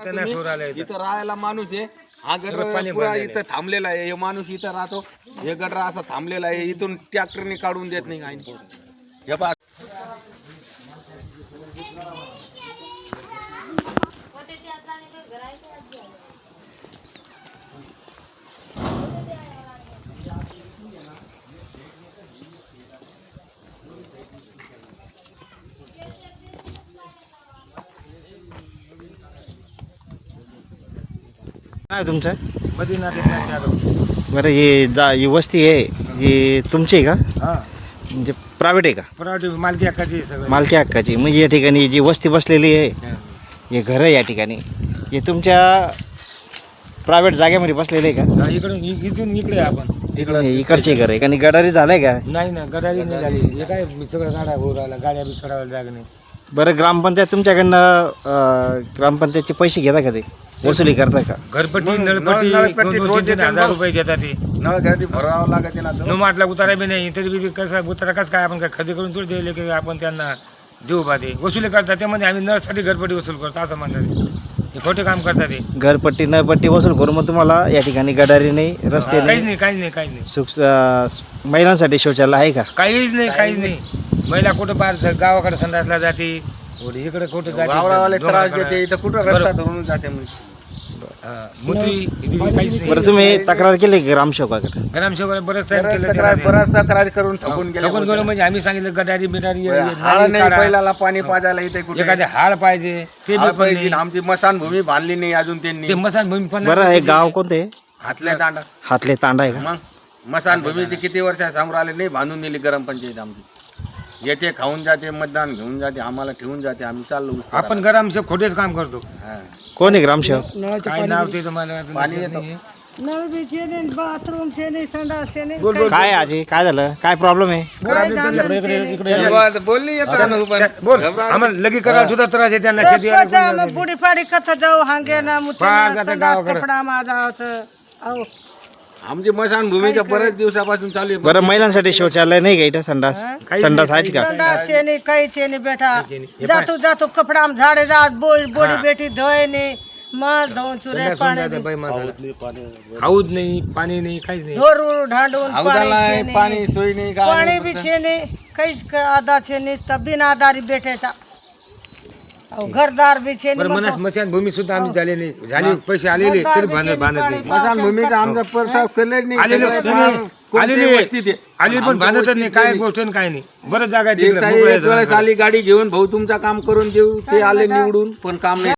इथं राहायला माणूस आहे. हा गटर पुरा इथं थांबलेला आहे. हे माणूस इथं राहतो. हे गटर असा थांबलेला आहे. इथून ट्रॅक्टरने काढून देत नाही काही हे पहा. काय तुमचं? एकनाथ बरं हे जा ही वस्ती आहे ही तुमची आहे का? हा. म्हणजे प्रायव्हेट आहे का? पराठी मालकी हक्काची सगळं. मालकी हक्काची. म्हणजे या ठिकाणी जी वस्ती बसलेली आहे हे. घर आहे या ठिकाणी. हे तुमच्या प्रायव्हेट जागेमध्ये बसलेले आहे का? हा, इकडून इ- इथून इकडे आपण. हे इकडचे घर आहे आणि गडारी झालंय का? नाही ना गडारी नाही झाली. हे काय सगळं गाड्या होऊ राहिला गाड्या बी चढायला जागा नाही. बरं ग्रामपंचायत तुमच्याकडनं अं, ग्रामपंचायतचे पैसे घेता का ते? वसुली करता का? घरपट्टी नळपट्टी नळ- नळपट्टी दोन- दोन रोज तीन- तीन येते हजार. रुपये घेतात ते. नळ भरावं लागत ना न माटला उतारा बी नाही तरी बी ते कसं उतारा कसं काय आपण काय खरेदी करून थोडी दिले की आपण त्यांना देऊ बा ते. वसुली करतात त्यामध्ये आम्ही नळसाठी घरपट्टी वसूल करतो असं म्हणतात ते. खोटे काम करतात ते. घरपट्टी नळपट्टी वसूल करून मग तुम्हाला या ठिकाणी गडारी नाही रस्ते काहीच नाही. नाही काहीच नाही काहीच नाही. सुख अं, महिलांसाठी शौचालय आहे का? काहीच नाही काहीच नाही. महिला कुठं पार गावाकडे संडासला जाते कुठे इकडे कुठे जाते वावरावाले त्रास डोंगराकडे. देते इथं कुठं रस्ता धरून जाते म्हणजे हा, बरं तुम्ही तक्रार केली का ग्रामसेवकाकडे ग्रामसेवक बरंच टाइम केलं तक्रार त्याला बराच तक्रार करून. थकून गेले थकून गेलो म्हणजे आम्ही सांगितलं गटारी बिटारी हाळ नाही पहिल्याला पाणी पाजायला इथे कुठे? एखादे हाळ पाहिजे ते हाळ पाहिजे. आमची मसान भूमी बांधली नाही अजून त्यांनी. ते मसान भूमी पण बरं हे गाव कोणते? हातले तांडा. हातले तांडा आहे का? मग मसान भूमीचे किती वर्ष समोर आले नाही बांधून दिली गरम पंचायत आमची. येते खाऊन जाते मतदान घेऊन जाते आम्हाला ठेवून जाते आम्ही चाललो. आपण गरमसे खोटेच काम करतो. हा. कोण आहे ग्रामसेवक? काय नाव ते तुम्हाला पाणी येतं. नळ बी छे नाही बाथरूम छे नाही संडास छे नाही. काय आजी काय झालं? काय प्रॉब्लेम आहे? काय जाणं छे नाही. तेव्हा बोलली येतं ना पण बोल. आम्हाला लगी करायला सुद्धा त्रास आहे त्यांना शेती बस बस, मग बुडी पाडी कथा जाऊ हांगे ना मुठे फार ना, जातं संडास गावाकडं. कपडा माझा. अहो आमची मसान भूमीच्या बरेच दिवसापासून चालू आहे. बरं महिलांसाठी शौचालय नाही का इथं? संडास. संडास आहेत का? संडास नाही काही नाही बेटा. जातो जातो कपडा झाडे जात बोल बोडी बेटी धोय नाही. मग धुवून चुरे पाणी हाऊद नाही पाणी नाही काहीच नाही. ढांडून पाणी आहे. सोय नाही पाणी. बी छे नाही. काहीच क- आधा छे नाही. तर बिना आधारी बेटेचा अहो, घरदार बी छे बरं मनास मशान भूमी सुद्धा आम्ही झाले नाही. झाले पैसे आलेले तरी बांधत बांधत नाही मसान भूमीचा आमचा प्रस्ताव केलेच नाही आलेले नाही, आलेले वस्तीत आहे. आलेले पण बांधतच नाही काय नाही. गोष्ट आणि काय नाही. बरं जागा आहे तिकडे एक वेळेस आली गाडी घेऊन भाऊ तुमचं काम करून देऊ ते आले निवडून पण काम नाही.